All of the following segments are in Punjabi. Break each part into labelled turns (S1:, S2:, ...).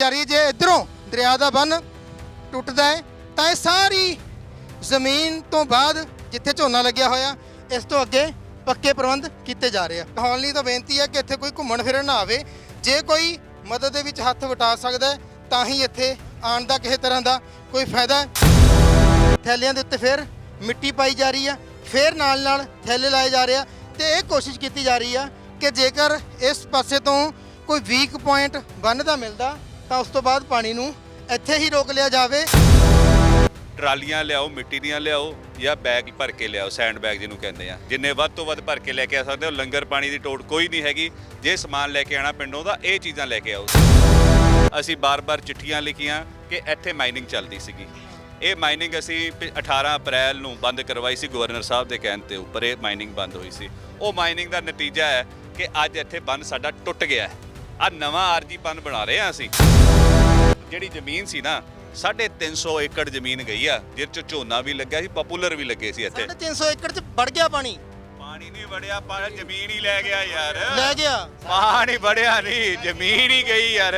S1: ਜਾ ਜਾਰੀ ਜੇ ਇਧਰੋਂ ਦਰਿਆ ਦਾ ਬੰਨ ਟੁੱਟਦਾ ਹੈ, ਤਾਂ ਇਹ ਸਾਰੀ ਜ਼ਮੀਨ ਤੋਂ ਬਾਅਦ ਜਿੱਥੇ ਝੋਨਾ ਲੱਗਿਆ ਹੋਇਆ, ਇਸ ਤੋਂ ਅੱਗੇ ਪੱਕੇ ਪ੍ਰਬੰਧ ਕੀਤੇ ਜਾ ਰਹੇ ਆ। ਹੌਲੀ ਤੋਂ ਬੇਨਤੀ ਹੈ ਕਿ ਇੱਥੇ ਕੋਈ ਘੁੰਮਣ ਫਿਰਨ ਨਾ ਆਵੇ। ਜੇ ਕੋਈ ਮਦਦ ਦੇ ਵਿੱਚ ਹੱਥ ਵਟਾ ਸਕਦਾ ਤਾਂ ਹੀ ਇੱਥੇ ਆਉਣ ਦਾ ਕਿਸੇ ਤਰ੍ਹਾਂ ਦਾ ਕੋਈ ਫਾਇਦਾ ਥੈਲਿਆਂ ਦੇ ਉੱਤੇ ਫਿਰ ਮਿੱਟੀ ਪਾਈ ਜਾ ਰਹੀ ਆ, ਫਿਰ ਨਾਲ ਨਾਲ ਥੈਲੇ ਲਾਏ ਜਾ ਰਹੇ ਆ ਤੇ ਇਹ ਕੋਸ਼ਿਸ਼ ਕੀਤੀ ਜਾ ਰਹੀ ਆ ਕਿ ਜੇਕਰ ਇਸ ਪਾਸੇ ਤੋਂ ਕੋਈ ਵੀਕ ਪੁਆਇੰਟ ਬੰਨ ਦਾ ਮਿਲਦਾ ਤਾਂ ਉਸ ਤੋਂ ਬਾਅਦ ਪਾਣੀ ਨੂੰ ਇੱਥੇ ਹੀ ਰੋਕ ਲਿਆ ਜਾਵੇ।
S2: ਟਰਾਲੀਆਂ ਲਿਆਓ, ਮਿੱਟੀ ਦੀਆਂ ਲਿਆਓ ਜਾਂ ਬੈਗ ਭਰ ਕੇ ਲਿਆਓ ਸੈਂਡ ਬੈਗ ਜਿਹਨੂੰ ਕਹਿੰਦੇ ਆ। ਜਿੰਨੇ ਵੱਧ ਤੋਂ ਵੱਧ ਭਰ ਕੇ ਲੈ ਕੇ ਆ ਸਕਦੇ ਹੋ, ਲੰਗਰ ਪਾਣੀ ਦੀ ਟੋਟ ਕੋਈ ਨਹੀਂ ਹੈਗੀ। ਜੇ ਸਮਾਨ ਲੈ ਕੇ ਆਣਾ ਪਿੰਡੋਂ ਦਾ ਇਹ ਚੀਜ਼ਾਂ ਲੈ ਕੇ ਆਓ। ਅਸੀਂ ਬਾਰ-ਬਾਰ ਚਿੱਠੀਆਂ ਲਿਖੀਆਂ ਕਿ ਇੱਥੇ ਮਾਈਨਿੰਗ ਚੱਲਦੀ ਸੀਗੀ। ਇਹ ਮਾਈਨਿੰਗ ਅਸੀਂ ਪ- 18 ਅਪ੍ਰੈਲ ਨੂੰ ਬੰਦ ਕਰਵਾਈ ਸੀ, ਗਵਰਨਰ ਸਾਹਿਬ ਦੇ ਕਹਿਣ ਤੇ ਉੱਪਰ ਇਹ ਮਾਈਨਿੰਗ ਬੰਦ ਹੋਈ ਸੀ। ਉਹ ਮਾਈਨਿੰਗ ਦਾ ਨਤੀਜਾ ਹੈ ਕਿ ਅੱਜ ਇੱਥੇ ਬੰਨ ਸਾਡਾ ਟੁੱਟ ਗਿਆ ਹੈ। ਆ ਨਵਾਂ ਆਰਜੀ ਬੰਨ ਬਣਾ ਰਹੇ ਆ ਅਸੀਂ। ਜਿਹੜੀ ਜ਼ਮੀਨ ਸੀ ਨਾ 350 ਏਕੜ ਜ਼ਮੀਨ ਗਈ ਆ ਜਿਹਦੇ ਚ ਝੋਨਾ ਵੀ ਲੱਗਿਆ ਸੀ ਪਪੂਲਰ ਵੀ ਲੱਗੇ ਸੀ ਇੱਥੇ।
S1: 350 ਏਕੜ ਚ ਵੜ ਗਿਆ ਪਾਣੀ।
S2: ਪਾਣੀ ਨਹੀਂ ਵੜਿਆ ਪਰ ਜ਼ਮੀਨ ਹੀ ਲੈ ਗਿਆ ਯਾਰ।
S1: ਲੈ ਗਿਆ।
S2: ਪਾਣੀ ਵੜਿਆ ਨਹੀਂ ਜ਼ਮੀਨ ਹੀ ਗਈ ਯਾਰ।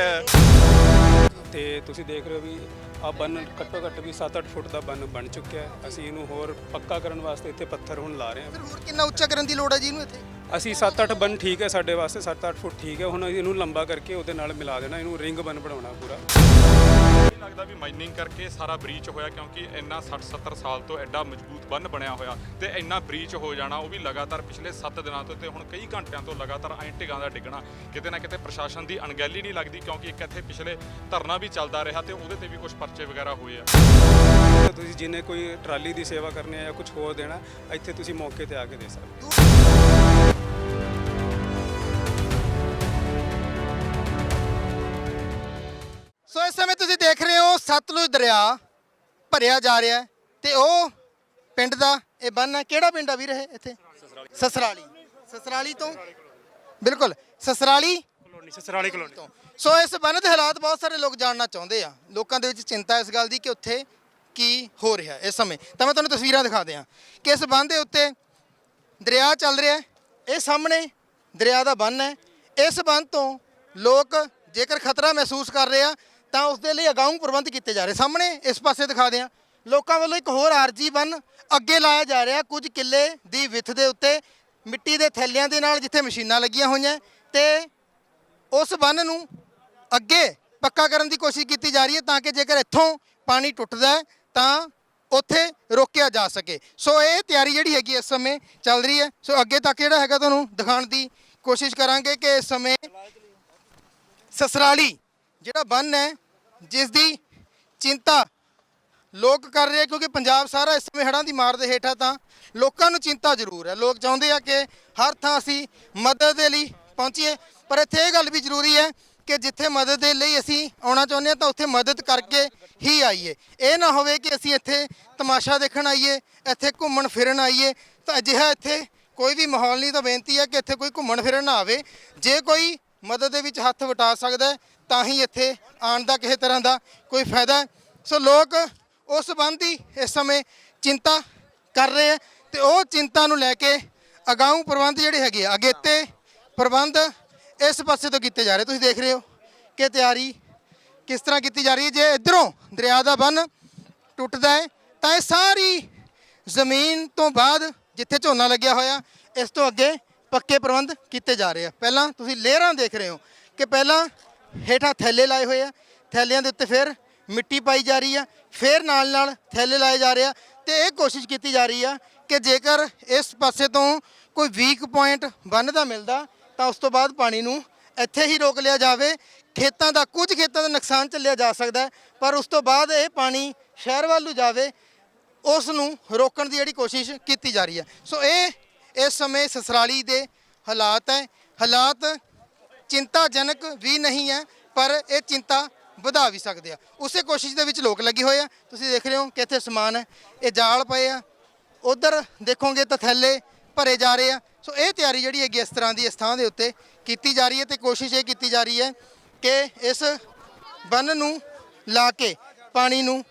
S3: ਤੇ ਤੁਸੀਂ ਦੇਖ ਰਹੇ ਹੋ ਵੀ ਆ ਬੰਨ ਘੱਟੋ ਘੱਟ ਵੀ 7-8 ਫੁੱਟ ਦਾ ਬੰਨ ਬਣ ਚੁੱਕਿਆ ਹੈ। ਅਸੀਂ ਇਹਨੂੰ ਹੋਰ ਪੱਕਾ ਕਰਨ ਵਾਸਤੇ ਇੱਥੇ ਪੱਥਰ ਹੁਣ ਲਾ ਰਹੇ ਹਾਂ।
S1: ਫਿਰ ਹੋਰ ਕਿੰਨਾ ਉੱਚਾ ਕਰਨ ਦੀ ਲੋੜ ਹੈ ਜੀ ਇਹਨੂੰ ਇੱਥੇ?
S3: ਅਸੀਂ 7-8 ਬੰਨ ਠੀਕ ਹੈ ਸਾਡੇ ਵਾਸਤੇ 7-8 ਫੁੱਟ ਠੀਕ ਹੈ। ਹੁਣ ਇਹਨੂੰ ਲੰਬਾ ਕਰਕੇ ਉਹਦੇ ਨਾਲ ਮਿਲਾ ਦੇਣਾ ਇਹਨੂੰ ਰਿੰਗ ਬੰਨ ਬਣਾਉਣਾ ਪੂਰਾ।
S4: ਲੱਗਦਾ ਵੀ ਮਾਈਨਿੰਗ ਕਰਕੇ ਸਾਰਾ ਬ੍ਰੀਚ ਹੋਇਆ ਕਿਉਂਕਿ ਇੰਨਾ 60 70 ਸਾਲ ਤੋਂ ਐਡਾ ਮਜ਼ਬੂਤ ਬੰਨ ਬਣਿਆ ਹੋਇਆ ਤੇ ਇੰਨਾ ਬ੍ਰੀਚ ਹੋ ਜਾਣਾ ਉਹ ਵੀ ਲਗਾਤਾਰ ਪਿਛਲੇ 7 ਦਿਨਾਂ ਤੋਂ ਤੇ ਹੁਣ ਕਈ ਘੰਟਿਆਂ ਤੋਂ ਲਗਾਤਾਰ ਐਂ ਢਿਗਾਂ ਦਾ ਡਿੱਗਣਾ। ਕਿਤੇ ਨਾ ਕਿਤੇ ਪ੍ਰਸ਼ਾਸਨ ਦੀ ਅਣਗਹਿਲੀ ਨਹੀਂ ਲੱਗਦੀ ਕਿਉਂਕਿ ਇੱਕ ਇੱਥੇ ਪਿਛਲੇ ਧਰਨਾ ਵੀ ਚੱਲਦਾ ਰਿਹਾ ਤੇ ਉਹਦੇ ਤੇ ਵੀ ਕੁਝ ਪਰਚੇ ਵਗੈਰਾ ਹੋਏ ਆ।
S3: ਤੁਸੀਂ ਜਿਹਨੇ ਕੋਈ ਟਰਾਲੀ ਦੀ ਸੇਵਾ ਕਰਨੀ ਹੈ ਜਾਂ ਕੁਝ ਹੋਰ ਦੇਣਾ ਇੱਥੇ ਤੁਸੀਂ ਮੌਕੇ ਤੇ ਆ ਕੇ ਦੇ ਸਕਦੇ ਹੋ।
S1: ਸਤਲੁਜ ਦਰਿਆ ਭਰਿਆ ਜਾ ਰਿਹਾ ਹੈ ਤੇ ਉਹ ਪਿੰਡ ਦਾ ਇਹ ਬੰਨ ਹੈ। ਕਿਹੜਾ ਪਿੰਡ ਆ ਵੀਰ ਇਹ ਇੱਥੇ? ਸਸਰਾਲੀ। ਸਸਰਾਲੀ ਤੋਂ? ਬਿਲਕੁਲ। ਸਸਰਾਲੀ?
S3: ਕਲੋਨੀ ਸਸਰਾਲੀ ਕਲੋਨੀ
S1: ਤੋਂ। ਸੋ ਇਸ ਬੰਨ ਦੇ ਹਾਲਾਤ ਬਹੁਤ ਸਾਰੇ ਲੋਕ ਜਾਣਨਾ ਚਾਹੁੰਦੇ ਆ। ਲੋਕਾਂ ਦੇ ਵਿੱਚ ਚਿੰਤਾ ਇਸ ਗੱਲ ਦੀ ਕਿ ਉੱਥੇ ਕੀ ਹੋ ਰਿਹਾ ਇਸ ਸਮੇਂ। ਤਾਂ ਮੈਂ ਤੁਹਾਨੂੰ ਤਸਵੀਰਾਂ ਦਿਖਾ ਦਿਆਂ ਕਿ ਇਸ ਬੰਨ ਦੇ ਉੱਤੇ ਦਰਿਆ ਚੱਲ ਰਿਹਾ ਹੈ। ਇਹ ਸਾਹਮਣੇ ਦਰਿਆ ਦਾ ਬੰਨ ਹੈ। ਇਸ ਬੰਨ ਤੋਂ ਲੋਕ ਜੇਕਰ ਖਤਰਾ ਮਹਿਸੂਸ ਕਰ ਰਹੇ ਆ ਤਾਂ ਉਸ ਦੇ ਲਈ ਅਗਾਊਂ ਪ੍ਰਬੰਧ ਕੀਤੇ ਜਾ ਰਹੇ। ਸਾਹਮਣੇ ਇਸ ਪਾਸੇ ਦਿਖਾ ਦਿਆਂ, ਲੋਕਾਂ ਵੱਲੋਂ ਇੱਕ ਹੋਰ ਆਰਜੀ ਬੰਨ ਅੱਗੇ ਲਾਇਆ ਜਾ ਰਿਹਾ। ਕੁਝ ਕਿੱਲੇ ਦੀ ਵਿੱਥ ਦੇ ਉੱਤੇ ਮਿੱਟੀ ਦੇ ਥੈਲਿਆਂ ਦੇ ਨਾਲ ਜਿੱਥੇ ਮਸ਼ੀਨਾਂ ਲੱਗੀਆਂ ਹੋਈਆਂ ਤੇ ਉਸ ਬੰਨ ਨੂੰ ਅੱਗੇ ਪੱਕਾ ਕਰਨ ਦੀ ਕੋਸ਼ਿਸ਼ ਕੀਤੀ ਜਾ ਰਹੀ ਹੈ ਤਾਂ ਕਿ ਜੇਕਰ ਇੱਥੋਂ ਪਾਣੀ ਟੁੱਟਦਾ ਤਾਂ ਉੱਥੇ ਰੋਕਿਆ ਜਾ ਸਕੇ। ਸੋ ਇਹ ਤਿਆਰੀ ਜਿਹੜੀ ਹੈਗੀ ਇਸ ਸਮੇਂ ਚੱਲ ਰਹੀ ਹੈ। ਸੋ ਅੱਗੇ ਤੱਕ ਜਿਹੜਾ ਹੈਗਾ ਤੁਹਾਨੂੰ ਦਿਖਾਉਣ ਦੀ ਕੋਸ਼ਿਸ਼ ਕਰਾਂਗੇ ਕਿ ਇਸ ਸਮੇਂ ਸਸਰਾਲੀ ਜਿਹੜਾ ਬੰਨ ਹੈ, ਜਿਸ ਦੀ ਚਿੰਤਾ ਲੋਕ ਕਰ ਰਹੇ ਕਿਉਂਕਿ ਪੰਜਾਬ ਸਾਰਾ ਇਸ ਸਮੇਂ ਹੜ੍ਹਾਂ ਦੀ ਮਾਰ ਦੇ ਹੇਠਾਂ ਤਾਂ ਲੋਕਾਂ ਨੂੰ ਚਿੰਤਾ ਜ਼ਰੂਰ ਹੈ। ਲੋਕ ਚਾਹੁੰਦੇ ਆ ਕਿ ਹਰ ਥਾਂ ਅਸੀਂ ਮਦਦ ਦੇ ਲਈ ਪਹੁੰਚੀਏ, ਪਰ ਇੱਥੇ ਇਹ ਗੱਲ ਵੀ ਜ਼ਰੂਰੀ ਹੈ ਕਿ ਜਿੱਥੇ ਮਦਦ ਦੇ ਲਈ ਅਸੀਂ ਆਉਣਾ ਚਾਹੁੰਦੇ ਹਾਂ ਤਾਂ ਉੱਥੇ ਮਦਦ ਕਰਕੇ ਹੀ ਆਈਏ। ਇਹ ਨਾ ਹੋਵੇ ਕਿ ਅਸੀਂ ਇੱਥੇ ਤਮਾਸ਼ਾ ਦੇਖਣ ਆਈਏ, ਇੱਥੇ ਘੁੰਮਣ ਫਿਰਨ ਆਈਏ, ਤਾਂ ਅਜਿਹਾ ਇੱਥੇ ਕੋਈ ਵੀ ਮਾਹੌਲ ਨਹੀਂ। ਤਾਂ ਬੇਨਤੀ ਹੈ ਕਿ ਇੱਥੇ ਕੋਈ ਘੁੰਮਣ ਫਿਰਨ ਨਾ ਆਵੇ। ਜੇ ਕੋਈ ਮਦਦ ਦੇ ਵਿੱਚ ਹੱਥ ਵਟਾ ਸਕਦਾ ਤਾਂ ਹੀ ਇੱਥੇ ਆਉਣ ਦਾ ਕਿਸੇ ਤਰ੍ਹਾਂ ਦਾ ਕੋਈ ਫਾਇਦਾ ਸੋ ਲੋਕ ਉਸ ਸੰਬੰਧੀ ਇਸ ਸਮੇਂ ਚਿੰਤਾ ਕਰ ਰਹੇ ਆ ਤੇ ਉਹ ਚਿੰਤਾ ਨੂੰ ਲੈ ਕੇ ਅਗਾਊਂ ਪ੍ਰਬੰਧ ਜਿਹੜੇ ਹੈਗੇ ਆ, ਅਗੇਤੇ ਪ੍ਰਬੰਧ ਇਸ ਪਾਸੇ ਤੋਂ ਕੀਤੇ ਜਾ ਰਹੇ। ਤੁਸੀਂ ਦੇਖ ਰਹੇ ਹੋ ਕਿ ਤਿਆਰੀ ਕਿਸ ਤਰ੍ਹਾਂ ਕੀਤੀ ਜਾ ਰਹੀ ਹੈ। ਜੇ ਇਧਰੋਂ ਦਰਿਆ ਦਾ ਬੰਨ ਟੁੱਟਦਾ ਹੈ, ਤਾਂ ਇਹ ਸਾਰੀ ਜ਼ਮੀਨ ਤੋਂ ਬਾਅਦ ਜਿੱਥੇ ਝੋਨਾ ਲੱਗਿਆ ਹੋਇਆ, ਇਸ ਤੋਂ ਅੱਗੇ ਪੱਕੇ ਪ੍ਰਬੰਧ ਕੀਤੇ ਜਾ ਰਹੇ ਆ। ਪਹਿਲਾਂ ਤੁਸੀਂ ਲੇਅਰਾਂ ਦੇਖ ਰਹੇ ਹੋ ਕਿ ਪਹਿਲਾਂ ਹੇਠਾਂ ਥੈਲੇ ਲਾਏ ਹੋਏ ਆ। ਥੈਲਿਆਂ ਦੇ ਉੱਤੇ ਫਿਰ ਮਿੱਟੀ ਪਾਈ ਜਾ ਰਹੀ ਆ। ਫਿਰ ਨਾਲ ਨਾਲ ਥੈਲੇ ਲਾਏ ਜਾ ਰਹੇ ਆ ਤੇ ਇਹ ਕੋਸ਼ਿਸ਼ ਕੀਤੀ ਜਾ ਰਹੀ ਆ ਕਿ ਜੇਕਰ ਇਸ ਪਾਸੇ ਤੋਂ ਕੋਈ ਵੀਕ ਪੁਆਇੰਟ ਬੰਨ ਦਾ ਮਿਲਦਾ, ਤਾਂ ਉਸ ਤੋਂ ਬਾਅਦ ਪਾਣੀ ਨੂੰ ਇੱਥੇ ਹੀ ਰੋਕ ਲਿਆ ਜਾਵੇ। ਖੇਤਾਂ ਦਾ, ਕੁਝ ਖੇਤਾਂ ਦਾ ਨੁਕਸਾਨ ਚੱਲਿਆ ਜਾ ਸਕਦਾ ਪਰ ਉਸ ਤੋਂ ਬਾਅਦ ਇਹ ਪਾਣੀ ਸ਼ਹਿਰ ਵੱਲ ਨੂੰ ਜਾਵੇ, ਉਸ ਨੂੰ ਰੋਕਣ ਦੀ ਜਿਹੜੀ ਕੋਸ਼ਿਸ਼ ਕੀਤੀ ਜਾ ਰਹੀ ਹੈ। ਸੋ ਇਹ ਇਸ ਸਮੇਂ ਸਸਰਾਲੀ ਦੇ ਹਾਲਾਤ ਹੈ। ਹਾਲਾਤ ਚਿੰਤਾਜਨਕ ਵੀ ਨਹੀਂ ਹੈ, ਪਰ ਇਹ ਚਿੰਤਾ ਵਧਾ ਵੀ ਸਕਦੇ ਆ। ਉਸੇ ਕੋਸ਼ਿਸ਼ ਦੇ ਵਿੱਚ ਲੋਕ ਲੱਗੇ ਹੋਏ ਆ। ਤੁਸੀਂ ਦੇਖ ਰਹੇ ਹੋ ਕਿ ਇੱਥੇ ਸਮਾਨ ਹੈ, ਇਹ ਜਾਲ ਪਏ ਆ। ਉਧਰ ਦੇਖੋਗੇ ਤਾਂ ਥੈਲੇ ਭਰੇ ਜਾ ਰਹੇ ਆ। ਸੋ ਇਹ ਤਿਆਰੀ ਜਿਹੜੀ ਹੈਗੀ ਇਸ ਤਰ੍ਹਾਂ ਦੀ, ਇਸ ਥਾਂ ਦੇ ਉੱਤੇ ਕੀਤੀ ਜਾ ਰਹੀ ਹੈ ਤੇ ਕੋਸ਼ਿਸ਼ ਇਹ ਕੀਤੀ ਜਾ ਰਹੀ ਹੈ ਕਿ ਇਸ ਬੰਨ ਨੂੰ ਲਾ ਕੇ ਪਾਣੀ ਨੂੰ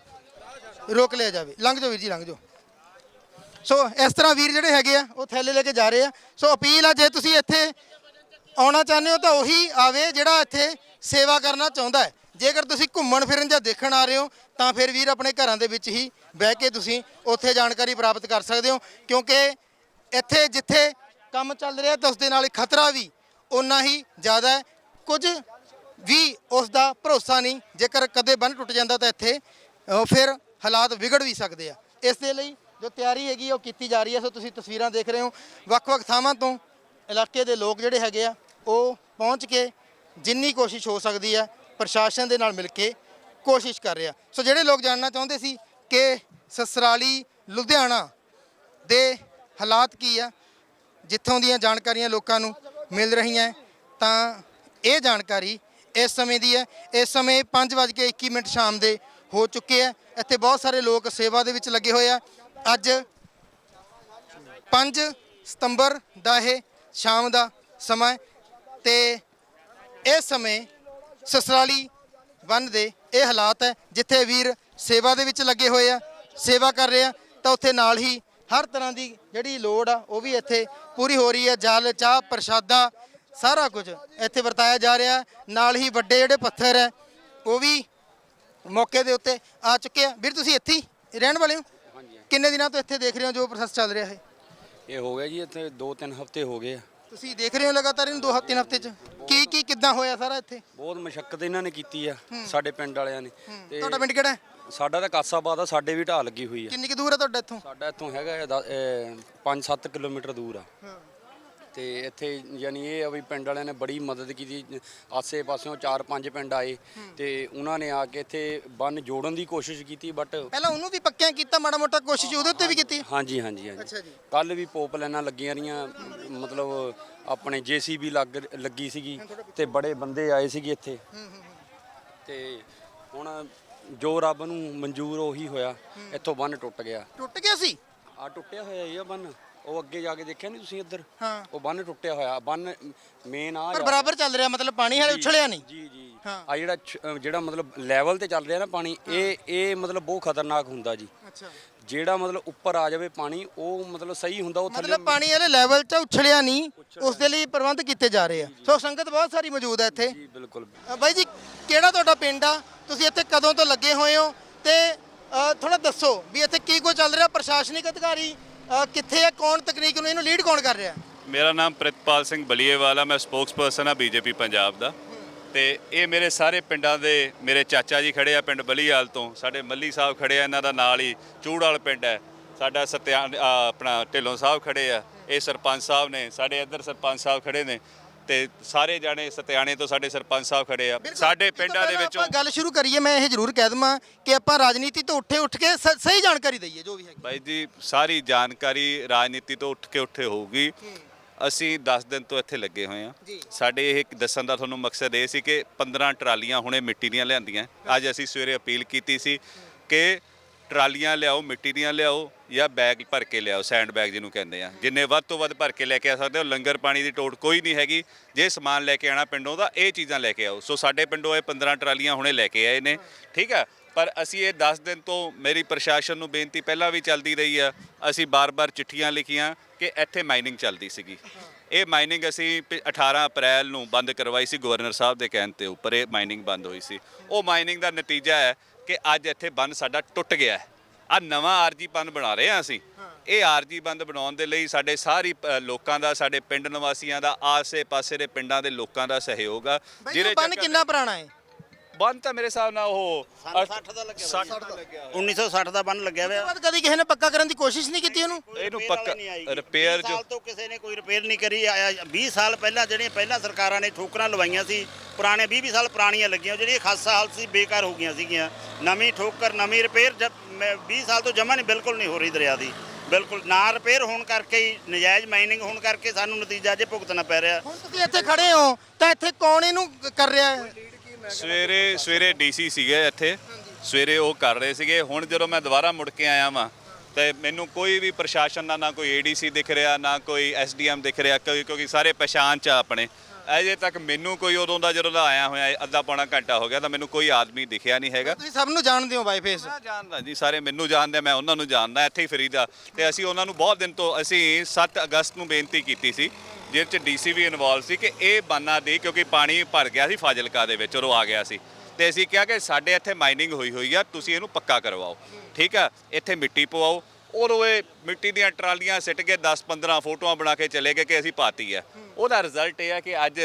S1: ਰੋਕ ਲਿਆ ਜਾਵੇ। ਲੰਘ ਜਾਓ ਵੀਰ ਜੀ, ਲੰਘ ਜਾਓ। ਸੋ ਇਸ ਤਰ੍ਹਾਂ ਵੀਰ ਜਿਹੜੇ ਹੈਗੇ ਆ, ਉਹ ਥੈਲੇ ਲੈ ਕੇ ਜਾ ਰਹੇ ਆ। ਸੋ ਅਪੀਲ ਆ, ਜੇ ਤੁਸੀਂ ਇੱਥੇ ਆਉਣਾ ਚਾਹੁੰਦੇ ਹੋ ਤਾਂ ਉਹੀ ਆਵੇ ਜਿਹੜਾ ਇੱਥੇ ਸੇਵਾ ਕਰਨਾ ਚਾਹੁੰਦਾ ਹੈ। ਜੇਕਰ ਤੁਸੀਂ ਘੁੰਮਣ ਫਿਰਨ ਜਾਂ ਦੇਖਣ ਆ ਰਹੇ ਹੋ, ਤਾਂ ਫਿਰ ਵੀਰ ਆਪਣੇ ਘਰਾਂ ਦੇ ਵਿੱਚ ਹੀ ਬਹਿ ਕੇ ਤੁਸੀਂ ਉੱਥੇ ਜਾਣਕਾਰੀ ਪ੍ਰਾਪਤ ਕਰ ਸਕਦੇ ਹੋ। ਕਿਉਂਕਿ ਇੱਥੇ ਜਿੱਥੇ ਕੰਮ ਚੱਲ ਰਿਹਾ, ਤਾਂ ਉਸ ਦੇ ਨਾਲ ਖਤਰਾ ਵੀ ਉਨਾ ਹੀ ਜ਼ਿਆਦਾ ਹੈ। ਕੁਝ ਵੀ ਉਸ ਦਾ ਭਰੋਸਾ ਨਹੀਂ, ਜੇਕਰ ਕਦੇ ਬੰਨ ਟੁੱਟ ਜਾਂਦਾ ਤਾਂ ਇੱਥੇ ਫਿਰ ਹਾਲਾਤ ਵਿਗੜ ਵੀ ਸਕਦੇ ਆ। ਇਸ ਦੇ ਲਈ ਜੋ ਤਿਆਰੀ ਹੈਗੀ ਉਹ ਕੀਤੀ ਜਾ ਰਹੀ ਹੈ। ਸੋ ਤੁਸੀਂ ਤਸਵੀਰਾਂ ਦੇਖ ਰਹੇ ਹੋ। ਵੱਖ-ਵੱਖ ਥਾਵਾਂ ਤੋਂ ਇਲਾਕੇ ਦੇ ਲੋਕ ਜਿਹੜੇ ਹੈਗੇ ਆ, ਉਹ ਪਹੁੰਚ ਕੇ ਜਿੰਨੀ ਕੋਸ਼ਿਸ਼ ਹੋ ਸਕਦੀ ਹੈ ਪ੍ਰਸ਼ਾਸਨ ਦੇ ਨਾਲ ਮਿਲ ਕੇ ਕੋਸ਼ਿਸ਼ ਕਰ ਰਿਹਾ ਸੋ ਜਿਹੜੇ ਲੋਕ ਜਾਣਨਾ ਚਾਹੁੰਦੇ ਸੀ ਕਿ ਸਸਰਾਲੀ ਲੁਧਿਆਣਾ ਦੇ ਹਾਲਾਤ ਕੀ ਆ, ਜਿੱਥੋਂ ਦੀਆਂ ਜਾਣਕਾਰੀਆਂ ਲੋਕਾਂ ਨੂੰ ਮਿਲ ਰਹੀਆਂ ਤਾਂ ਇਹ ਜਾਣਕਾਰੀ ਇਸ ਸਮੇਂ ਦੀ ਹੈ। ਇਸ ਸਮੇਂ 5:21 ਮਿੰਟ ਸ਼ਾਮ ਦੇ ਹੋ ਚੁੱਕੇ ਆ। ਇੱਥੇ ਬਹੁਤ ਸਾਰੇ ਲੋਕ ਸੇਵਾ ਦੇ ਵਿੱਚ ਲੱਗੇ ਹੋਏ ਆ। ਅੱਜ 5 ਸਤੰਬਰ ਦਾ ਇਹ ਸ਼ਾਮ ਦਾ ਸਮਾਂ ਤੇ ਇਸ ਸਮੇਂ ਸਸਰਾਲੀ ਵਨ ਦੇ ਇਹ ਹਾਲਾਤ ਹੈ ਜਿੱਥੇ ਵੀਰ ਸੇਵਾ ਦੇ ਵਿੱਚ ਲੱਗੇ ਹੋਏ ਆ ਸੇਵਾ ਕਰ ਰਹੇ ਆ ਤਾਂ ਉੱਥੇ ਨਾਲ ਹੀ ਹਰ ਤਰ੍ਹਾਂ ਦੀ ਜਿਹੜੀ ਲੋੜ ਆ ਉਹ ਵੀ ਇੱਥੇ ਪੂਰੀ ਹੋ ਰਹੀ ਹੈ ਜਲ ਚਾਹ ਪ੍ਰਸ਼ਾਦਾ ਸਾਰਾ ਕੁਝ ਇੱਥੇ ਵਰਤਾਇਆ ਜਾ ਰਿਹਾ। ਨਾਲ ਹੀ ਵੱਡੇ ਜਿਹੜੇ ਪੱਥਰ ਹੈ ਉਹ ਵੀ ਮੌਕੇ ਦੇ ਉੱਤੇ ਆ ਚੁੱਕੇ ਆ। ਵੀਰ ਤੁਸੀਂ ਇੱਥੇ ਹੀ ਰਹਿਣ ਵਾਲੇ ਹੋ? ਕਿੰਨੇ ਦਿਨਾਂ ਤੋਂ ਇੱਥੇ ਦੇਖ ਰਹੇ ਹੋ ਜੋ ਪ੍ਰੋਸੈਸ ਚੱਲ ਰਿਹਾ ਹੈ?
S5: ਇਹ ਹੋ ਗਿਆ ਜੀ ਇੱਥੇ 2-3 ਹਫ਼ਤੇ ਹੋ ਗਏ ਆ।
S1: ਤੁਸੀਂ ਦੇਖ ਰਹੇ ਹੋ ਲਗਾਤਾਰ ਇਹਨੂੰ ਦੋ ਹਫ਼ਤੇ ਹਫ਼ਤੇ ਚ? ਕੀ ਕੀ ਕਿੱਦਾਂ ਹੋਇਆ ਸਾਰਾ ਇੱਥੇ?
S5: ਬਹੁਤ ਮੁਸ਼ਕਲ ਇਹਨਾਂ ਨੇ ਕੀਤੀ ਆ ਸਾਡੇ ਪਿੰਡ ਵਾਲਿਆਂ ਨੇ। ਤੇ
S1: ਤੁਹਾਡਾ ਪਿੰਡ ਕਿਹੜਾ ਹੈ?
S5: ਸਾਡਾ ਤਾਂ ਕਾਸਾਬਾਦ ਆ ਸਾਡੇ ਵੀ ਢਾਹ ਲੱਗੀ ਹੋਈ ਆ।
S1: ਕਿੰਨੀ ਕੁ ਦੂਰ ਹੈ ਤੁਹਾਡਾ ਇੱਥੋਂ?
S5: ਸਾਡਾ ਇੱਥੋਂ ਹੈਗਾ 5-7 ਕਿਲੋਮੀਟਰ ਦੂਰ ਆ। ਤੇ ਇੱਥੇ ਯਾਨੀ ਇਹ ਆ ਵੀ ਪਿੰਡ ਵਾਲਿਆਂ ਨੇ ਬੜੀ ਮਦਦ ਕੀਤੀ। ਆਸੇ ਪਾਸਿਓਂ 4-5 ਪਿੰਡ ਆਏ ਤੇ ਉਹਨਾਂ ਨੇ ਆ ਕੇ ਇੱਥੇ ਬੰਨ ਜੋੜਨ ਦੀ ਕੋਸ਼ਿਸ਼ ਕੀਤੀ ਬਟ
S1: ਪਹਿਲਾਂ ਉਹਨੂੰ ਵੀ ਪੱਕਿਆਂ ਕੀਤਾ ਮਾੜਾ ਮੋਟਾ ਕੋਸ਼ਿਸ਼ ਉਹਦੇ ਉੱਤੇ ਵੀ ਕੀਤੀ?
S5: ਹਾਂਜੀ ਹਾਂਜੀ ਹਾਂਜੀ।
S1: ਜੀ।
S5: ਕੱਲ ਵੀ ਪੋਪ ਲਾਈਨਾਂ ਲੱਗੀਆਂ ਰਹੀਆਂ ਮਤਲਬ ਆਪਣੇ ਜੀਸੀਬੀ ਲੱਗ ਲੱਗੀ ਸੀਗੀ ਤੇ ਬੜੇ ਬੰਦੇ ਆਏ ਸੀਗੇ ਇੱਥੇ। ਤੇ ਹੁਣ ਜੋ ਰੱਬ ਨੂੰ ਮਨਜ਼ੂਰ ਉਹੀ ਹੋਇਆ ਇੱਥੋਂ ਬੰਨ ਟੁੱਟ ਗਿਆ।
S1: ਟੁੱਟ ਗਿਆ ਸੀ?
S5: ਆ ਟੁੱਟਿਆ ਹੋਇਆ ਇਹ ਬੰਨ। ਉਹ ਅੱਗੇ ਜਾ ਕੇ ਦੇਖਿਆ ਨਹੀਂ ਤੁਸੀਂ ਇੱਧਰ?
S1: ਹਾਂ।
S5: ਉਹ ਬੰਨ ਟੁੱਟਿਆ ਹੋਇਆ ਬੰਨ ਮੇਨ ਆ
S1: ਪਰ ਬਰਾਬਰ ਚੱਲ ਰਿਹਾ ਮਤਲਬ ਪਾਣੀ ਹਾਲੇ ਉਛਲਿਆ ਨਹੀਂ
S5: ਜੀ ਜੀ।
S1: ਹਾਂ।
S5: ਆ ਜਿਹੜਾ ਛ- ਜਿਹੜਾ ਮਤਲਬ ਲੈਵਲ ਤੇ ਚੱਲ ਰਿਹਾ ਨਾ ਪਾਣੀ ਇਹ ਇਹ ਮਤਲਬ ਬਹੁਤ ਖਤਰਨਾਕ ਹੁੰਦਾ ਜੀ।
S1: ਅੱਛਾ।
S5: ਜਿਹੜਾ ਮਤਲਬ ਉੱਪਰ ਆ ਜਾਵੇ ਪਾਣੀ ਉਹ ਮਤਲਬ ਸਹੀ ਹੁੰਦਾ ਉਹ ਥੱਲੇ
S1: ਮਤਲਬ ਪਾਣੀ ਵਾਲੇ ਲੈਵਲ 'ਚ ਉਛਲਿਆ ਨਹੀਂ ਉਸ ਦੇ ਲਈ ਪ੍ਰਬੰਧ ਕੀਤੇ ਜਾ ਰਹੇ ਆ। ਸੋ ਸੰਗਤ ਬਹੁਤ ਸਾਰੀ ਮੌਜੂਦ ਹੈ ਇੱਥੇ।
S5: ਜੀ ਬਿਲਕੁਲ।
S1: ਅ, ਬਾਈ ਜੀ ਕਿਹੜਾ ਤੁਹਾਡਾ ਪਿੰਡ ਆ? ਤੁਸੀਂ ਇੱਥੇ ਕਦੋਂ ਤੋਂ ਲੱਗੇ ਹੋਏ ਹੋ? ਤੇ ਥੋੜਾ ਦੱਸੋ ਵੀ ਇੱਥੇ ਕੀ ਕੁਝ ਚੱਲ ਰਿਹਾ ਪ੍ਰਸ਼ਾਸਨਿਕ ਅਧਿਕਾਰੀ ਅ, ਕਿੱਥੇ ਹੈ? ਕੌਣ ਤਕਨੀਕ ਨੂੰ ਇਹਨੂੰ ਲੀਡ ਕੌਣ ਕਰ ਰਿਹਾ?
S2: ਮੇਰਾ ਨਾਮ ਪ੍ਰਿਤਪਾਲ ਸਿੰਘ ਬਲੀਏਵਾਲਾ ਮੈਂ ਸਪੋਕਸਪਰਸਨ ਆ ਬੀਜੇਪੀ ਪੰਜਾਬ ਦਾ। ਤੇ ਇਹ ਮੇਰੇ ਸਾਰੇ ਪਿੰਡਾਂ ਦੇ ਮੇਰੇ ਚਾਚਾ ਜੀ ਖੜੇ ਆ ਪਿੰਡ ਬਲੀਵਾਲ ਤੋਂ। ਸਾਡੇ ਮੱਲੀ ਸਾਹਿਬ ਖੜੇ ਆ ਇਹਨਾਂ ਦਾ ਨਾਲ ਹੀ ਚੂੜਾਲ ਪਿੰਡ ਹੈ। ਸਾਡਾ ਸਤਿਆ ਆ, ਆਪਣਾ ਢਿੱਲੋਂ ਸਾਹਿਬ ਖੜੇ ਆ। ਇਹ ਸਰਪੰਚ ਸਾਹਿਬ ਨੇ ਸਾਡੇ ਇੱਧਰ ਸਰਪੰਚ ਸਾਹਿਬ ਖੜੇ ਨੇ। ਤੇ ਸਾਰੇ ਜਾਣੇ ਸਤਿਆਣੇ ਤੋਂ ਸਾਡੇ ਸਰਪੰਚ ਸਾਹਿਬ ਖੜੇ ਆ। ਸਾਡੇ ਪਿੰਡਾਂ ਦੇ ਵਿੱਚੋਂ
S1: ਆਪਾਂ ਗੱਲ ਸ਼ੁਰੂ ਕਰੀਏ ਮੈਂ ਇਹ ਜ਼ਰੂਰ ਕਹਿ ਦਵਾਂ ਕਿ ਆਪਾਂ ਰਾਜਨੀਤੀ ਤੋਂ ਉੱਠੇ ਉੱਠ ਕੇ ਸਹੀ ਜਾਣਕਾਰੀ ਦਈਏ ਜੋ ਵੀ ਹੈਗੀ।
S2: ਬਾਈ ਜੀ ਸਾਰੀ ਜਾਣਕਾਰੀ ਰਾਜਨੀਤੀ ਤੋਂ ਉੱਠ ਕੇ ਉੱਠੇ ਹੋਊਗੀ। ਅਸੀਂ 10 ਦਿਨ ਤੋਂ ਇੱਥੇ ਲੱਗੇ ਹੋਏ ਆ। ਸਾਡੇ ਇਹ ਦੱਸਣ ਦਾ ਤੁਹਾਨੂੰ ਮਕਸਦ ਇਹ ਸੀ ਕਿ 15 ਟਰਾਲੀਆਂ ਹੁਣੇ ਮਿੱਟੀ ਦੀਆਂ ਲਿਆਂਦੀਆਂ। ਅੱਜ ਅਸੀਂ ਸਵੇਰੇ ਅਪੀਲ ਕੀਤੀ ਸੀ ਕਿ ਟਰਾਲੀਆਂ ਲਿਆਓ, ਮਿੱਟੀ ਦੀਆਂ ਲਿਆਓ ਜਾਂ ਬੈਗ ਭਰ ਕੇ ਲਿਆਓ ਸੈਂਡ ਬੈਗ ਜਿਹਨੂੰ ਕਹਿੰਦੇ ਆ। ਜਿੰਨੇ ਵੱਧ ਤੋਂ ਵੱਧ ਭਰ ਕੇ ਲੈ ਕੇ ਆ ਸਕਦੇ ਹੋ, ਲੰਗਰ ਪਾਣੀ ਦੀ ਟੋਟ ਕੋਈ ਨਹੀਂ ਹੈਗੀ। ਜੇ ਸਮਾਨ ਲੈ ਕੇ ਆਣਾ ਪਿੰਡੋਂ ਦਾ ਇਹ ਚੀਜ਼ਾਂ ਲੈ ਕੇ ਆਓ। ਸੋ ਸਾਡੇ ਪਿੰਡੋਂ ਇਹ 15 ਟਰਾਲੀਆਂ ਹੁਣੇ ਲੈ ਕੇ ਆਏ ਨੇ। ਠੀਕ ਆ? ਪਰ ਅਸੀਂ ਇਹ 10 ਦਿਨ ਤੋਂ ਮੇਰੀ ਪ੍ਰਸ਼ਾਸਨ ਨੂੰ ਬੇਨਤੀ ਪਹਿਲਾਂ ਵੀ ਚੱਲਦੀ ਰਹੀ ਆ। ਅਸੀਂ ਬਾਰ-ਬਾਰ ਚਿੱਠੀਆਂ ਲਿਖੀਆਂ ਕਿ ਇੱਥੇ ਮਾਈਨਿੰਗ ਚੱਲਦੀ ਸੀਗੀ। ਇਹ ਮਾਈਨਿੰਗ ਅਸੀਂ ਪ- 18 ਅਪ੍ਰੈਲ ਨੂੰ ਬੰਦ ਕਰਵਾਈ ਸੀ ਗਵਰਨਰ ਸਾਹਿਬ ਦੇ ਕਹਿਣ ਤੇ ਉੱਪਰ। ਇਹ ਮਾਈਨਿੰਗ ਬੰਦ ਹੋਈ ਸੀ। ਉਹ ਮਾਈਨਿੰਗ ਦਾ ਨਤੀਜਾ ਹੈ ਕਿ ਅੱਜ ਇੱਥੇ ਬੰਨ ਸਾਡਾ ਟੁੱਟ ਗਿਆ ਹੈ। ਆ ਨਵਾਂ ਆਰਜੀ ਬੰਨ ਬਣਾ ਰਹੇ ਹਾਂ ਅਸੀਂ। ਇਹ ਆਰਜੀ ਬੰਦ ਬਣਾਉਣ ਦੇ ਲਈ ਸਾਡੇ ਸਾਰੀ ਅ, ਲੋਕਾਂ ਦਾ ਸਾਡੇ ਪਿੰਡ ਨਿਵਾਸੀਆਂ ਦਾ ਆਸੇ-ਪਾਸੇ ਦੇ ਪਿੰਡਾਂ ਦੇ ਲੋਕਾਂ ਦਾ ਸਹਿਯੋਗ ਆ।
S1: ਬਾਈ ਬੰਨ
S2: ਚੱਕਰ-
S1: ਕਿੰਨਾ ਪੁਰਾਣਾ ਹੈ?
S2: ਬੰਨ ਤਾਂ ਮੇਰੇ ਹਿਸਾਬ ਨਾਲ ਉਹ
S6: 60 ਦਾ ਲੱਗਿਆ 60 ਦਾ ਲੱਗਿਆ 1960 ਦਾ ਬੰਨ ਲੱਗਿਆ ਹੋਇਆ।
S1: ਬਾਅਦ ਕਦੀ ਕਿਸੇ ਨੇ ਪੱਕਾ ਕਰਨ ਦੀ ਕੋਸ਼ਿਸ਼ ਨਹੀਂ ਕੀਤੀ ਉਹਨੂੰ
S2: ਇਹਨੂੰ ਪੱਕਾ। ਰਿਪੇਅਰ
S6: 20
S2: ਜੋ
S6: ਸਾਲ ਤੋਂ ਕਿਸੇ ਨੇ ਕੋਈ ਰਿਪੇਅਰ ਨਹੀਂ ਕਰੀ। ਆਇਆ 20 ਸਾਲ ਪਹਿਲਾਂ ਜਿਹੜੀਆਂ ਪਹਿਲਾਂ ਸਰਕਾਰਾਂ ਨੇ ਠੋਕਰਾਂ ਲਵਾਈਆਂ ਸੀ ਪੁਰਾਣੇ 20 20 ਸਾਲ ਪੁਰਾਣੀਆਂ ਲੱਗੀਆਂ। ਜਿਹੜੀਆਂ ਖਾਸਾ ਹਾਲਤ ਸੀ ਬੇਕਾਰ ਹੋ ਗਈਆਂ ਸੀਗੀਆਂ। ਨਵੀਂ ਠੋਕਰ ਨਵੀਂ ਰਿਪੇਅਰ ਜਦ ਮੈਂ 20 ਸਾਲ ਤੋਂ ਜਮਾ ਨਹੀਂ ਬਿਲਕੁਲ ਨਹੀਂ ਹੋ ਰਹੀ ਦਰਿਆ ਦੀ। ਬਿਲਕੁਲ ਨਾ ਰਿਪੇਅਰ ਹੋਣ ਕਰਕੇ ਹੀ ਨਜਾਇਜ਼ ਮਾਈਨਿੰਗ ਹੋਣ ਕਰਕੇ ਸਾਨੂੰ ਨਤੀਜਾ ਜੇ ਭੁਗਤਣਾ ਪੈ ਰਿਹਾ।
S1: ਹੁਣ ਤੁਸੀਂ ਇੱਥੇ ਖੜੇ ਹੋ ਤਾਂ ਇੱਥੇ ਕੌਣ ਇਹਨੂੰ ਕਰ ਰਿਹਾ ਹੈ?
S2: ਸਵੇਰੇ ਸਵੇਰੇ ਡੀਸੀ ਸੀਗੇ ਇੱਥੇ। ਸਵੇਰੇ ਉਹ ਕਰ ਰਹੇ ਸੀਗੇ। ਹੁਣ ਜਦੋਂ ਮੈਂ ਦੁਬਾਰਾ ਮੁੜ ਕੇ ਆਇਆ ਵਾਂ ਤੇ ਮੈਨੂੰ ਕੋਈ ਵੀ ਪ੍ਰਸ਼ਾਸਨ ਦਾ ਨਾ ਕੋਈ ਏਡੀਸੀ ਦਿਖ ਰਿਹਾ ਨਾ ਕੋਈ ਐਸਡੀਐਮ ਦਿਖ ਰਿਹਾ ਕਿਉਂਕਿ ਸਾਰੇ ਪਛਾਣ ਚ ਆ ਆਪਣੇ। ਅਜੇ ਤੱਕ ਮੈਨੂੰ ਕੋਈ ਉਦੋਂ ਦਾ ਜਦੋਂ ਦਾ ਆਇਆ ਹੋਇਆ ਅੱਧਾ ਪੌਣਾ ਘੰਟਾ ਹੋ ਗਿਆ ਤਾਂ ਮੈਨੂੰ ਕੋਈ ਆਦਮੀ ਦਿਖਿਆ ਨਹੀਂ ਹੈਗਾ।
S1: ਤੁਸੀਂ ਸਭ ਨੂੰ ਜਾਣਦੇ ਹੋ ਬਾਈ ਫੇਸ
S2: ਮੈਂ ਜਾਣਦਾ ਜੀ ਸਾਰੇ ਮੈਨੂੰ ਜਾਣਦੇ ਮੈਂ ਉਹਨਾਂ ਨੂੰ ਜਾਣਦਾ ਇੱਥੇ ਹੀ ਫਰੀਦਾ। ਤੇ ਅਸੀਂ ਉਹਨਾਂ ਨੂੰ ਬਹੁਤ ਦਿਨ ਤੋਂ ਅਸੀਂ 7 ਅਗਸਤ ਨੂੰ ਬੇਨਤੀ ਕੀਤੀ ਸੀ ਜਿਹਦੇ ਚ ਡੀਸੀ ਵੀ ਇਨਵੋਲਵ ਸੀ ਕਿ ਇਹ ਬਾਨਾ ਦੇ, ਕਿਉਂਕਿ ਪਾਣੀ ਭਰ ਗਿਆ ਸੀ ਫਾਜ਼ਿਲਕਾ ਦੇ ਵਿੱਚ ਔਰ ਉਹ ਆ ਗਿਆ ਸੀ। ਤੇ ਅਸੀਂ ਕਿਹਾ ਕਿ ਸਾਡੇ ਇੱਥੇ ਮਾਈਨਿੰਗ ਹੋਈ ਹੋਈ ਆ, ਤੁਸੀਂ ਇਹਨੂੰ ਪੱਕਾ ਕਰਵਾਓ। ਠੀਕ ਆ? ਇੱਥੇ ਮਿੱਟੀ ਪਵਾਓ। ਔਰ ਉਹ ਇਹ ਮਿੱਟੀ ਦੀਆਂ ਟਰਾਲੀਆਂ ਸਿੱਟ ਕੇ 10-15 ਫੋਟੋਆਂ ਬਣਾ ਕੇ ਚਲੇ ਗਏ ਕਿ ਅਸੀਂ ਪਾਤੀ ਆ। ਉਹਦਾ ਰਿਜ਼ਲਟ ਇਹ ਆ ਕਿ ਅੱਜ